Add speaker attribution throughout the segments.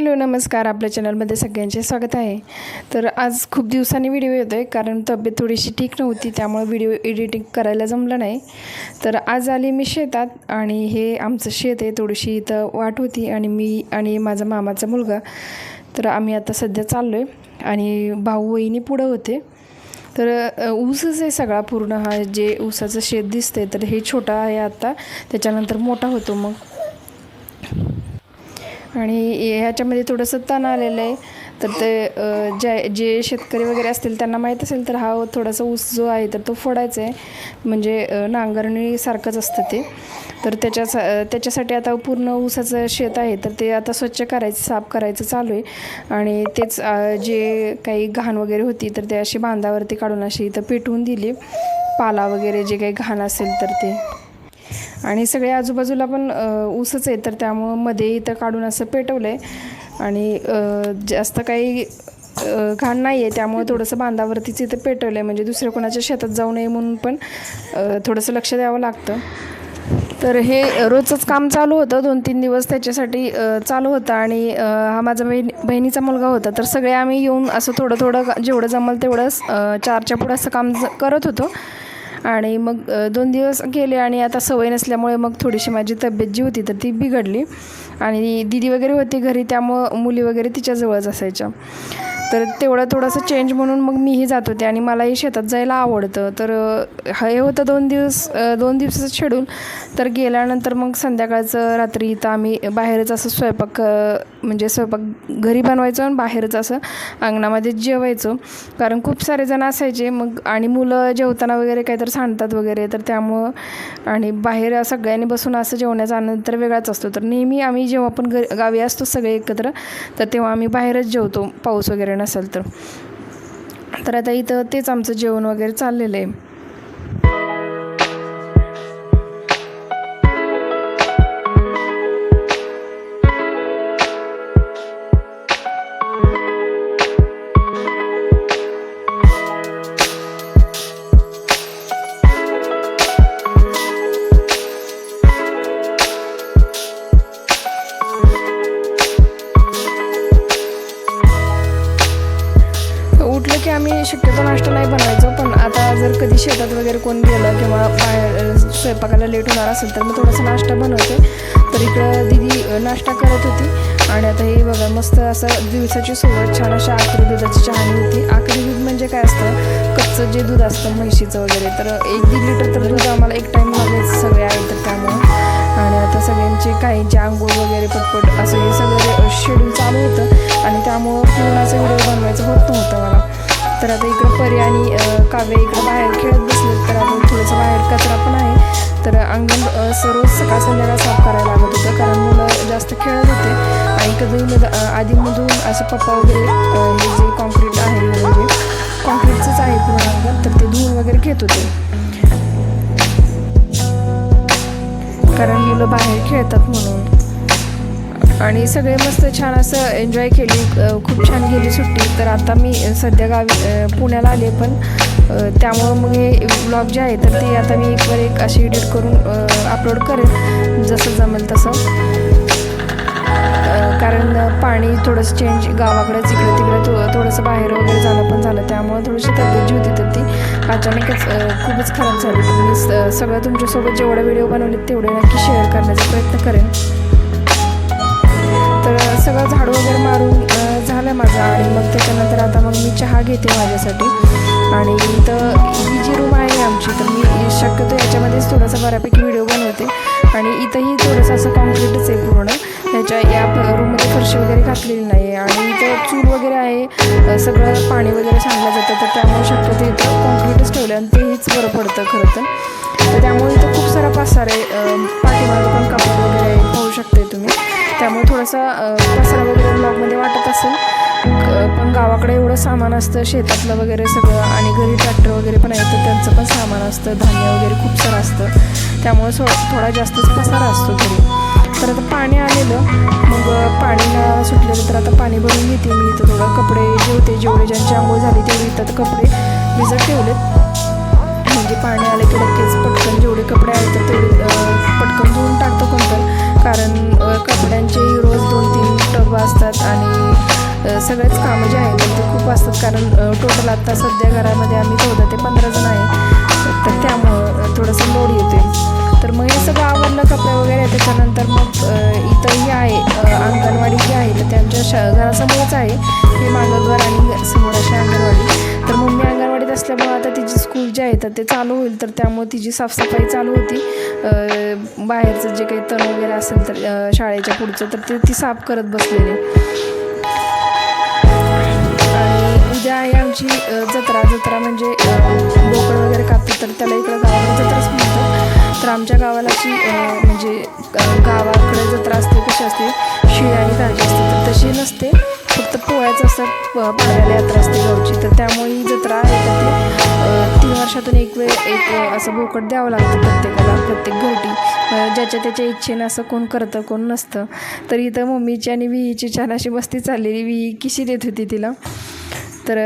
Speaker 1: Hello नमस्कार. आपल्या चॅनलमध्ये सगळ्यांचे स्वागत आहे. तर आज खूप दिवसांनी व्हिडिओ येतो आहे कारण तब्येत थोडीशी ठीक नव्हती त्यामुळे व्हिडिओ एडिटिंग करायला जमलं नाही. तर आज आली मी शेतात आणि हे आमचं शेत आहे थोडीशी इथं वाट होती आणि मी आणि माझा मामाचा मुलगा. तर आम्ही आता सध्या चाललो आहे आणि भाऊ वहिनी पुढं होते. तर ऊसच आहे सगळा पूर्ण. हा जे ऊसाचं शेत दिसतंय तर हे छोटा आहे आत्ता त्याच्यानंतर मोठा होतो मग. आणि ह्याच्यामध्ये थोडंसं तण आलेलं आहे. तर ते ज्या जे शेतकरी वगैरे असतील त्यांना माहीत असेल तर हा थोडासा ऊस जो आहे तर तो फोडायचा आहे. म्हणजे नांगरणीसारखंच असतं ते. तर त्याच्या त्याच्यासाठी आता पूर्ण ऊसाचं शेत आहे. तर ते आता स्वच्छ करायचं साफ करायचं चालू आहे. आणि तेच जे काही घाण वगैरे होती तर ते अशी बांधावरती काढून अशी इथं पेटवून दिली. पाला वगैरे जे काही घाण असेल तर ते. आणि सगळ्या आजूबाजूला पण ऊसच आहे तर त्यामुळं मध्ये इथं काढून असं पेटवलं आहे आणि जास्त काही घाण नाही आहे त्यामुळे थोडंसं बांधावरतीच इथं पेटवलं आहे म्हणजे दुसऱ्या कोणाच्या शेतात जाऊ नये म्हणून पण थोडंसं लक्ष द्यावं लागतं. तर हे रोजचंच काम चालू होतं दोन तीन दिवस त्याच्यासाठी चालू होतं. आणि हा माझा बहिणी बहिणीचा मुलगा होता तर सगळे आम्ही येऊन असं थोडं थोडं जेवढं जमल तेवढंच चारच्या पुढं असं काम ज- करत होतो. आणि मग दोन दिवस गेले आणि आता सवय नसल्यामुळे मग थोडीशी माझी तब्येत जी होती तर ती बिघडली. आणि दिदी वगैरे होती घरी त्यामुळं मुली वगैरे तिच्याजवळच असायच्या. तर तेवढं थोडंसं चेंज म्हणून मग मीही जात होते आणि मलाही शेतात जायला आवडतं. तर हे होतं दोन दिवस दोन दिवसाचं शेड्यूल तर गेल्यानंतर मग संध्याकाळचं रात्री इथं आम्ही बाहेरच असं स्वयंपाक म्हणजे स्वयंपाक घरी बनवायचो आणि बाहेरच असं अंगणामध्ये जेवायचो. कारण खूप सारे जण असायचे मग आणि मुलं जेवताना वगैरे काहीतरी सांडतात वगैरे तर त्यामुळं आणि बाहेर सगळ्यांनी बसून असं जेवण्याचा आनंद तर वेगळाच असतो. तर नेहमी आम्ही जेव्हा पण घ गावी असतो सगळे एकत्र तर तेव्हा आम्ही बाहेरच जेवतो पाऊस वगैरे नसेल तर. तर आता इथं तेच आमचं जेवण वगैरे चाललेलं आहे. की आम्ही शक्यतो नाश्ता नाही बनवायचो पण आता जर कधी शेतात वगैरे कोण गेलं किंवा बाहेर स्वयंपाकाला लेट होणार असेल तर मी थोडासा नाश्ता बनवते. तर इकडं दिदी नाश्ता करत होती आणि आता हे बघा मस्त असं दिवसाची सुरुवात छान अशा आखरी दुधाची चहाणी होती. आखरी दूध म्हणजे काय असतं? कच्चं जे दूध असतं म्हैशीचं वगैरे. तर एक दीड लिटर तर दूध आम्हाला एक टाईम लागायचं सगळे आहे तर त्यामुळं. आणि आता सगळ्यांचे काहींचे आंघोळ वगैरे पटपट असं हे सगळं शेड्यूल चालू होतं. आणि त्यामुळं पूर्णाचा व्हिडिओ बनवायचं होत नव्हतं मला. तर आता इकडं परी आणि काव्य इकडं बाहेर खेळत बसले तर आता थोडंसं बाहेर कचरा पण आहे. तर अंगण सर्व रोज सकाळ संध्याकाळ साफ करायला लागत होतं कारण मुलं जास्त खेळत होते. आणि कधी मध आधीमधून असं पप्पा वगैरे हे जे कॉन्क्रीट आहे म्हणजे कॉन्क्रीटचंच आहे पूर्ण अंगण तर ते धुवून वगैरे घेत होते. कारण मुलं बाहेर खेळतात म्हणून. आणि सगळे मस्त छान असं एन्जॉय केली. खूप छान गेली सुट्टी. तर आता मी सध्या गावी पुण्याला आले पण त्यामुळं मग हे ब्लॉग जे आहे तर ते आता मी एकवर एक अशी एडिट करून अपलोड करेन. जसं जमेल तसं. कारण पाणी थोडंसं चेंज गावाकडं इकडे तिकडं थो थोडंसं बाहेर वगैरे जाणं पण झालं. त्यामुळं थोडीशी तब्येत जी होती तर ती अचानकच खूपच खराब झाली. तर मी स- सगळं तुमच्यासोबत जेवढे व्हिडिओ बनवले तेवढे नक्की शेअर करण्याचा प्रयत्न करेन. सगळं झाडू वगैरे मारून झालं माझं आणि मग त्याच्यानंतर आता मग मी चहा घेते माझ्यासाठी. आणि इथं ही जी रूम आहे आमची तर मी शक्यतो याच्यामध्येच थोडासा बऱ्यापैकी व्हिडिओ बनवते. आणि इथंही थोडंसं असं कॉन्क्रीटच आहे पूर्ण. ह्याच्या या रूममध्ये फरशी वगैरे घातलेली नाही आहे. आणि इथं चूल वगैरे आहे सगळं पाणी वगैरे सांडलं जातं तर त्यामुळे शक्यतो इथं कॉन्क्रीटच ठेवलं आणि तेहीच बरं पडतं खरं तर. तर त्यामुळे इथं खूप सारा पसार आहे पाठीमागं पण कपाट वगैरे पाहू शकते तुम्ही. त्यामुळे थोडासा अ, पसारा वगैरे ब्लॉगमध्ये वाटत असेल. पण गावाकडे एवढं सामान असतं शेतातलं वगैरे सगळं आणि घरी ट्रॅक्टर वगैरे पण आहे तर त्यांचं पण सामान असतं धान्य वगैरे खूप सारं असतं. त्यामुळे सो थोडा जास्तच पसारा असतो घरी. तर आता पाणी आलेलं. मग पाणीला सुटलेलं तर आता पाणी भरून घेते मी इथं थोडं. कपडे जेवते जेवढे ज्यांची आंघोळ झाली तेवढे इथं कपडे भिजत ठेवलेत. म्हणजे पाणी आले की लगेच पटकन जेवढे कपडे आहेत तर तेवढे सगळेच कामं जे आहेत ते खूप असतात. कारण टोटल आता सध्या घरामध्ये आम्ही चौदा ते पंधरा जण आहे. तर त्यामुळं थोडंसं लोड येते तर मग हे सगळं आवडलं कपडे वगैरे त्याच्यानंतर मग इथंही आहे अंगणवाडी जी आहे तर ते आमच्या श घरासमोरच आहे. हे मागं घर आणि समोर अशी अंगणवाडी. तर मम्मी अंगणवाडीत असल्यामुळे आता तिची स्कूल जे आहे तर ते चालू होईल. तर त्यामुळे तिची साफसफाई चालू होती. बाहेरचं जे काही तण वगैरे असेल तर शाळेच्या पुढचं तर ते ती साफ करत बसलेली. आणि आहे आमची जत्रा जत्रा म्हणजे बोकड वगैरे कापतो तर त्याला इकडं गावाला जत्राच म्हणतात. तर आमच्या गावाला अशी म्हणजे गावाकडे जत्रा असते कशी असते शिळी आणि ताजी असते तर तशी नसते. फक्त पोळ्याचं असं प- पाडव्याला यात्रा असते गावची. तर त्यामुळे ही जत्रा आहे तर तीन वर्षातून एक वेळ एक असं बोकड द्यावं लागतं प्रत्येकाला प्रत्येक घरटी. ज्याच्या त्याच्या इच्छेनं असं कोण करतं कोण नसतं. तर इथं मम्मीची आणि विहीची छान अशी बस्ती चाललेली विही किशी देत होती तिला. तर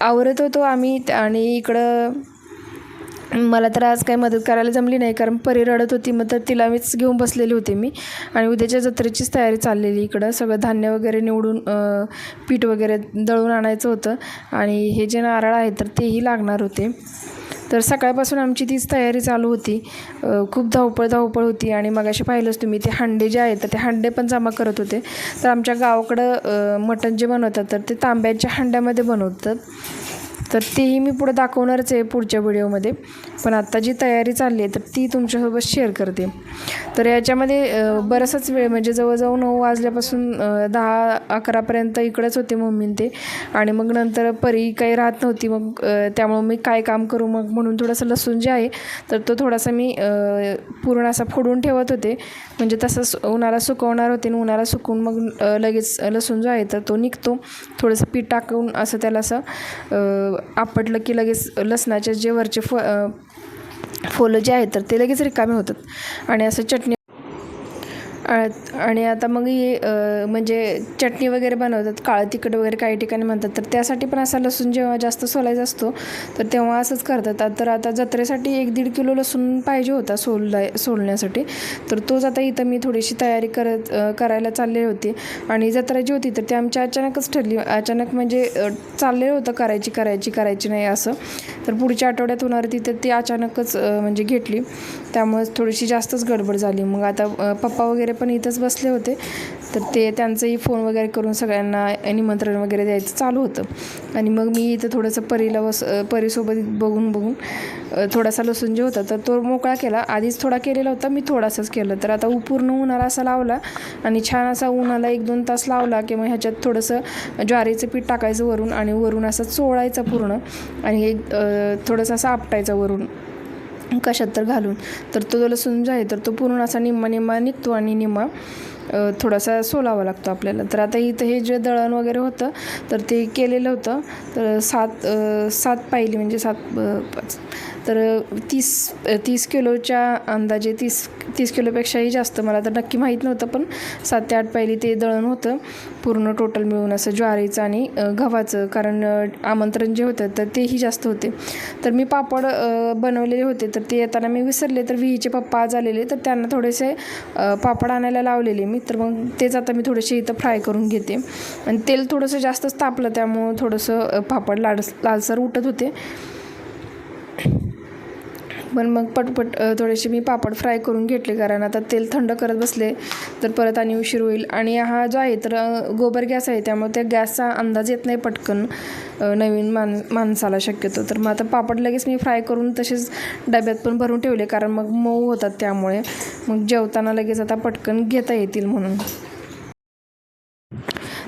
Speaker 1: आवरत होतो आम्ही आणि इकडं मला तर आज काही मदत करायला जमली नाही. कारण परी रडत होती मग तर तिला मीच घेऊन बसलेली होते मी. आणि उद्याच्या जत्रेचीच तयारी चाललेली इकडं. सगळं धान्य वगैरे निवडून पीठ वगैरे दळून आणायचं होतं. आणि हे जे नारळ आहे तर तेही लागणार होते. तर सकाळपासून आमची तीच तयारी चालू होती. खूप धावपळ धावपळ होती आणि मगाशी पाहिलंच तुम्ही ते हांडे जे आहेत तर ते हांडे पण जमा करत होते. तर आमच्या गावाकडं मटण जे बनवतात तर ते तांब्याच्या हांड्यामध्ये बनवतात. तर तेही मी पुढे दाखवणारच आहे पुढच्या व्हिडिओमध्ये. पण आत्ता जी तयारी चालली आहे तर ती तुमच्यासोबत शेअर करते. तर याच्यामध्ये अ, बराचसाच वेळ म्हणजे जवळजवळ नऊ वाजल्यापासून दहा अकरापर्यंत इकडेच होते मम्मीं ते. आणि मग नंतर परी काही राहत नव्हती मग त्यामुळं मी काय काम करू मग म्हणून थोडंसं लसूण जे आहे तर तो थोडासा मी पूर्ण असा फोडून ठेवत होते. म्हणजे तसंच उन्हाला सुकवणार होते आणि उन्हाला सुकवून मग लगेच लसूण जो आहे तर तो निघतो. थोडंसं पीठ टाकून असं त्याला असं आपटलं की लगेच लसणाचे जे वरचे फ फुलं जे आहेत तर ते लगेच रिकामे होतात. आणि असं चटणी आणि आता मग हे म्हणजे चटणी वगैरे बनवतात काळं तिखट वगैरे काही ठिकाणी म्हणतात तर त्यासाठी पण असा लसूण जेव्हा जास्त सोलायचा असतो तर तेव्हा असंच करतात. तर आता जत्रेसाठी एक दीड किलो लसूण पाहिजे होता सोललाय सोलण्यासाठी. तर तोच आता इथं मी थोडीशी तयारी करत करायला चालले होते. आणि जत्रा जी होती तर ती आमची अचानकच ठरली. अचानक म्हणजे चाललेलं होतं करायची करायची करायची नाही असं. तर पुढच्या आठवड्यात होणार तिथं ती अचानकच म्हणजे घेतली. त्यामुळे थोडीशी जास्तच गडबड झाली. मग आता पप्पा वगैरे पण इथंच बसले होते. तर ते त्यांचंही फोन वगैरे करून सगळ्यांना निमंत्रण वगैरे द्यायचं चालू होतं. आणि मग मी इथं थोडंसं परीला बस परीसोबत बघून बघून थोडासा लसूण जे होता तर तो मोकळा केला. आधीच थोडा केलेला होता मी थोडासाच केलं. तर आता पूर्ण उन्हाला असा लावला आणि छान असा उन्हाला एक दोन तास लावला की मग ह्याच्यात थोडंसं ज्वारीचं पीठ टाकायचं वरून आणि वरून असं चोळायचं पूर्ण आणि एक थोडंसं असं आपटायचं वरून. कशात तर घालून? तर तो जो लसूण जो आहे तर तो पूर्ण असा निम्मा निम्मा निघतो आणि निम्मा थोडासा सोलावा लागतो आपल्याला. तर आता इथं हे जे दळण वगैरे होतं तर ते केलेलं होतं. तर सात सात पाहिली म्हणजे सात पाच तर तीस तीस किलोच्या अंदाजे तीस तीस किलोपेक्षाही जास्त. मला तर नक्की माहीत नव्हतं पण सात ते आठ पहिली ते दळण होतं. पूर्ण टोटल मिळून असं ज्वारीचं आणि गव्हाचं. कारण आमंत्रण जे होतं तर तेही जास्त होते. तर मी पापड बनवलेले होते. तर ते येताना मी विसरले. तर विहीचे पप्पा आज आलेले. तर त्यांना थोडेसे पापड आणायला लावलेले मी. तर मग तेच आता मी थोडेसे इथं फ्राय करून घेते. आणि तेल थोडंसं जास्तच तापलं. त्यामुळं थोडंसं पापड लाड लालसर उठत होते. पण मग पटपट थोडेसे मी पापड फ्राय करून घेतले. कारण आता तेल थंड करत बसले तर परत आणि उशीर होईल. आणि हा जो आहे तर गोबर गॅस आहे त्यामुळे त्या गॅसचा अंदाज येत नाही पटकन नवीन मान माणसाला शक्यतो. तर मग आता पापड लगेच मी फ्राय करून तसेच डब्यात पण भरून ठेवले. कारण मग मऊ होतात त्यामुळे. मग जेवताना लगेच आता पटकन घेता येतील म्हणून.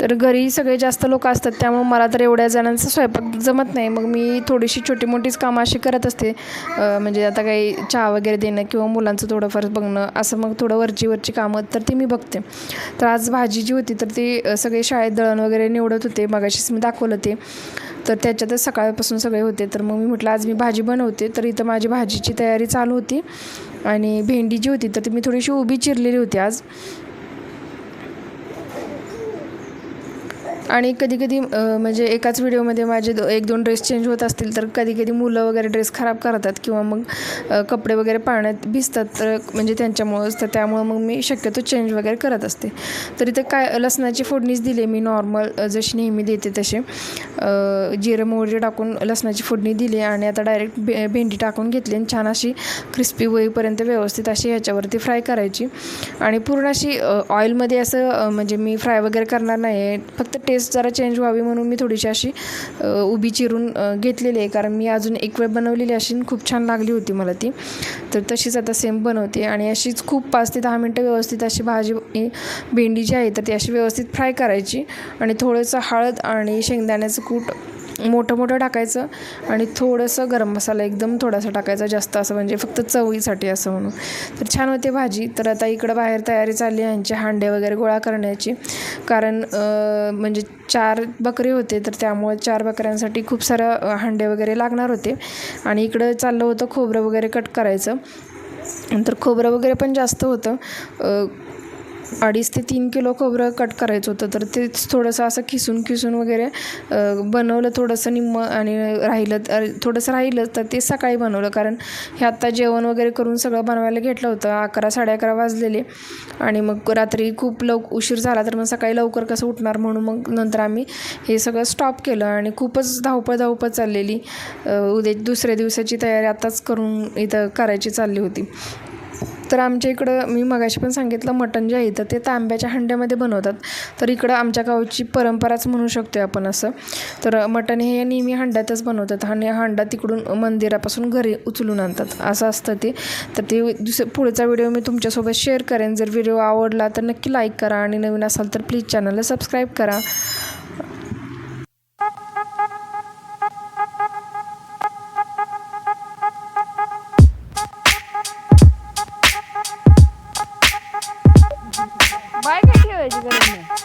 Speaker 1: तर घरी सगळे जास्त लोक असतात त्यामुळे मला तर एवढ्या जणांचा स्वयंपाक जमत नाही. मग मी थोडीशी छोटी मोठीच कामं अशी करत असते. म्हणजे आता काही चहा वगैरे देणं किंवा मुलांचं थोडंफार बघणं असं मग थोडं वरची वरची कामं तर ती मी बघते. तर आज भाजी जी होती तर ती सगळे शाळेत दळण वगैरे निवडत होते. मगाशीच मी दाखवलं ते. तर त्याच्यातच सकाळपासून सगळे होते. तर मग मी म्हटलं आज मी भाजी बनवते. तर इथं माझी भाजीची तयारी चालू होती. आणि भेंडी जी होती तर ती मी थोडीशी उभी चिरलेली होती आज. आणि कधी कधी म्हणजे एकाच व्हिडिओमध्ये माझे दो एक दोन ड्रेस चेंज होत असतील तर कधी कधी मुलं वगैरे ड्रेस खराब करतात किंवा मग कपडे वगैरे पाण्यात भिजतात तर म्हणजे त्यांच्यामुळंच तर त्यामुळं मग मी शक्यतो चेंज वगैरे करत असते. तर इथं काय लसणाची फोडणीच दिली मी नॉर्मल जशी नेहमी देते तसे जिरं मोहरी टाकून लसणाची फोडणी दिली आणि आता डायरेक्ट भे भेंडी टाकून घेतली आणि छान अशी क्रिस्पी होईपर्यंत व्यवस्थित अशी ह्याच्यावरती फ्राय करायची. आणि पूर्ण अशी ऑइलमध्ये असं म्हणजे मी फ्राय वगैरे करणार नाही आहे फक्त फेस जरा चेंज व्हावी म्हणून मी थोडीशी अशी उभी चिरून घेतलेली आहे. कारण मी अजून एक वेळ बनवलेली अशी खूप छान लागली होती मला ती. तर तशीच आता सेम बनवते. आणि अशीच खूप पाच ते दहा मिनटं व्यवस्थित अशी भाजी भेंडी जी आहे तर ती अशी व्यवस्थित फ्राय करायची. आणि थोडंसं हळद आणि शेंगदाण्याचं कूट मोठं मोठं टाकायचं आणि थोडंसं गरम मसाला एकदम थोडासा टाकायचा जास्त असं म्हणजे फक्त चवीसाठी असं म्हणून. तर छान होते भाजी. तर आता इकडं बाहेर तयारी चालली आहे यांचे हांडे वगैरे गोळा करण्याची. कारण म्हणजे चार बकरे होते तर त्यामुळे चार बकऱ्यांसाठी खूप सारं हांडे वगैरे लागणार होते. आणि इकडं चाललं होतं खोबरं वगैरे कट करायचं. नंतर खोबरं वगैरे पण जास्त होतं. अडीच ते तीन किलो खोबरं कट करायचं होतं. तर तेच थोडंसं असं खिसून खिसून वगैरे बनवलं थोडंसं निम्म आणि राहिलं थोडंसं राहिलं तर ते सकाळी बनवलं. कारण हे आत्ता जेवण वगैरे करून सगळं बनवायला घेतलं होतं. अकरा साडे अकरा वाजलेले. आणि मग रात्री खूप लव उशीर झाला तर मग सकाळी लवकर कसं उठणार म्हणून मग नंतर आम्ही हे सगळं स्टॉप केलं आणि खूपच धावपळ धावपळ चाललेली. उद्या दुसऱ्या दिवसाची तयारी आताच करून इथं करायची चालली होती. तर आमच्या इकडं मी मगाशी पण सांगितलं मटण जे आहे तर ते तांब्याच्या हंड्यामध्ये बनवतात. तर इकडं आमच्या गावची परंपराच म्हणू शकतो आपण असं. तर मटण हे नेहमी हंड्यातच बनवतात आणि हंडा तिकडून मंदिरापासून घरी उचलून आणतात. असं असतं ते. तर ते दुस पुढचा व्हिडिओ मी तुमच्यासोबत शेअर करेन. जर व्हिडिओ आवडला तर नक्की लाईक करा आणि नवीन असाल तर प्लीज चॅनलला सबस्क्राईब करा.